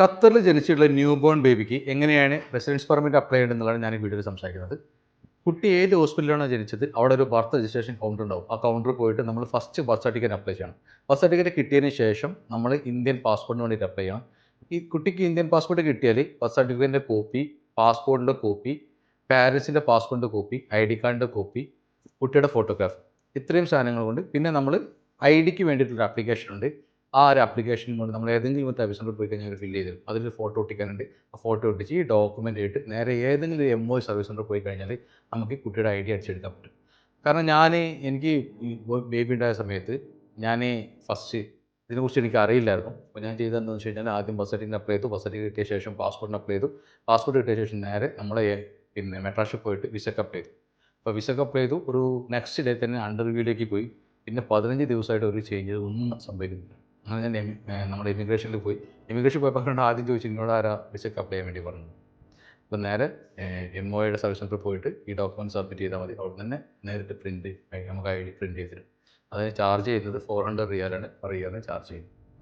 ഖത്തറിൽ ജനിച്ചിട്ടുള്ള new born ബേബിക്ക് എങ്ങനെയാണ് റെസിഡൻസ് പെർമിറ്റ് അപ്ലൈ ചെയ്യേണ്ടതെന്നുള്ളതാണ് ഞാൻ ഈ വീഡിയോയിൽ സംസാരിക്കുന്നത്. കുട്ടി ഏത് ഹോസ്പിറ്റലിലാണോ ജനിച്ചത്? അവിടെ ഒരു ബർത്ത് രജിസ്ട്രേഷൻ കൗണ്ടർ ഉണ്ടാവും. ആ കൗണ്ടറിൽ പോയിട്ട് നമ്മൾ ഫസ്റ്റ് ബർത്ത് സർട്ടിഫിക്കറ്റ് അപ്ലൈ ചെയ്യണം. ബർത്ത് സർട്ടിഫിക്കറ്റ് കിട്ടിയതിന് ശേഷം നമ്മൾ ഇന്ത്യൻ പാസ്പോർട്ടിന് വേണ്ടിയിട്ട് അപ്ലൈ ചെയ്യണം. ഈ കുട്ടിക്ക് ഇന്ത്യൻ പാസ്പോർട്ട് കിട്ടിയാൽ ബർത്ത് സർട്ടിഫിക്കറ്റിന്റെ കോപ്പി പാസ്പോർട്ടിന്റെ കോപ്പി പാരൻസിന്റെ പാസ്പോർട്ടിന്റെ കോപ്പി ഐ ഡി കാർഡിന്റെ കോപ്പി കുട്ടിയുടെ ഫോട്ടോഗ്രാഫ് ഇത്രയും സാധനങ്ങൾ കൊണ്ട് പിന്നെ നമ്മൾ ഐ ഡിക്ക് വേണ്ടിയിട്ടുള്ള ആപ്ലിക്കേഷൻ ഉണ്ട്. ആ ഒരു ആപ്ലിക്കേഷൻ കൊണ്ട് നമ്മൾ ഏതെങ്കിലും ഒരു സർവീസ് പോയി കഴിഞ്ഞാൽ ഫില്ല് ചെയ്ത് തരും. അതിൽ ഫോട്ടോ ഒട്ടിക്കാനുണ്ട്. ആ ഫോട്ടോ ഒട്ടിച്ച് ഈ ഡോക്യുമെന്റ് ആയിട്ട് നേരെ ഏതെങ്കിലും എം ഒ സർവീസ് സെന്ററിൽ പോയി കഴിഞ്ഞാൽ നമുക്ക് കുട്ടിയുടെ ഐ ഡി അടിച്ചെടുക്കാൻ പറ്റും. കാരണം ഞാൻ എനിക്ക് ബേബി ഉണ്ടായ സമയത്ത് ഞാൻ ഫസ്റ്റ് ഇതിനെക്കുറിച്ച് എനിക്ക് അറിയില്ലായിരുന്നു. അപ്പോൾ ഞാൻ ചെയ്തതെന്ന് വെച്ച് കഴിഞ്ഞാൽ ആദ്യം ബസ് സർട്ടിഫിക്കറ്റ് അപ്ലൈ ചെയ്തു. ബസ് സർട്ടിഫിക്കറ്റ് കിട്ടിയ ശേഷം പാസ്പോർട്ടിന് അപ്ലൈ ചെയ്തു. പാസ്പോർട്ട് കിട്ടിയ ശേഷം നേരെ നമ്മളെ പിന്നെ മെട്രാഷിൽ പോയിട്ട് വിസക്ക് അപ്ലൈ ചെയ്തു. അപ്പോൾ വിസക്ക് അപ്ലൈ ചെയ്തു. ഒരു നെക്സ്റ്റ് ഡേ തന്നെ അണ്ടർവ്യൂവിലേക്ക് പോയി. പിന്നെ പതിനഞ്ച് ദിവസമായിട്ട് ഒരു ചേഞ്ച് ഒന്നും സംഭവിക്കുന്നില്ല. അങ്ങനെ ഞാൻ നമ്മുടെ ഇമിഗ്രേഷനിൽ പോയി. ഇമിഗ്രേഷൻ പോയപ്പോൾ ആദ്യം ചോദിച്ചു നിങ്ങളോട് ആരാ വിസക്ക് അപ്ലൈ ചെയ്യാൻ വേണ്ടി പറഞ്ഞു അപ്പോൾ നേരെ എം ഒയുടെ സർവീസ് സെന്ററിൽ പോയിട്ട് ഈ ഡോക്യുമെന്റ് സബ്മിറ്റ് ചെയ്താൽ മതി. അവിടെ തന്നെ നേരിട്ട് പ്രിന്റ് നമുക്ക് ഐ ഡി പ്രിന്റ് ചെയ്ത് അതിന് ചാർജ് ചെയ്യുന്നത് ഫോർ ഹൺഡ്രഡ് റിയാലാണ് പെർ ഇയറിന് ചാർജ് ചെയ്യുന്നത്.